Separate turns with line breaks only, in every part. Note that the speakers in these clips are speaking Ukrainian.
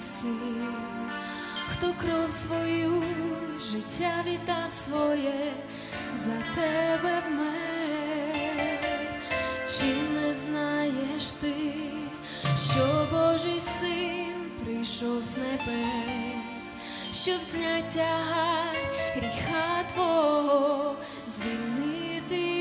спаси, хто кров свою життя віддав своє за тебе вмер, чи не знаєш ти, що Божий син прийшов з небес, щоб зняття гай гріха твого звільнити.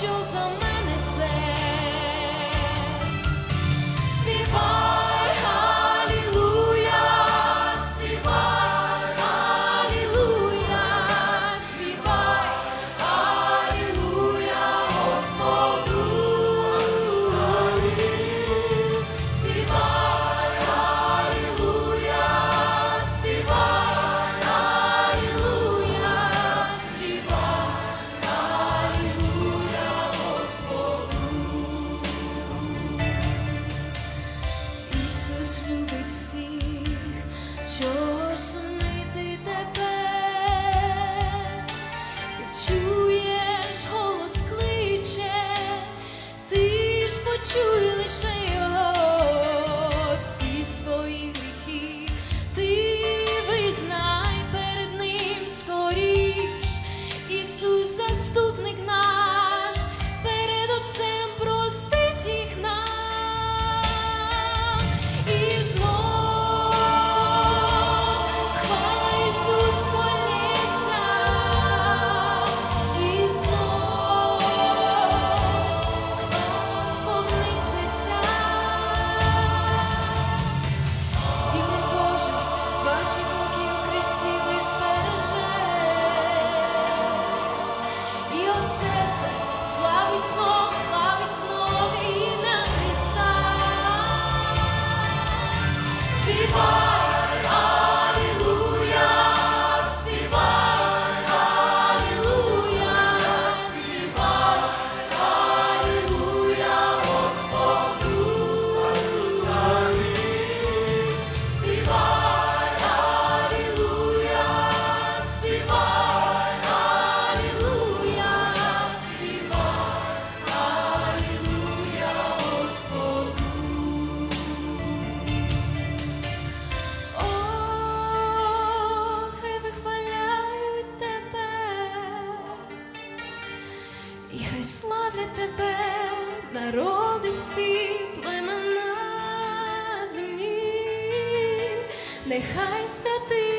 shoes on my І хай славлять тебе, народи всі племена земні, нехай святий.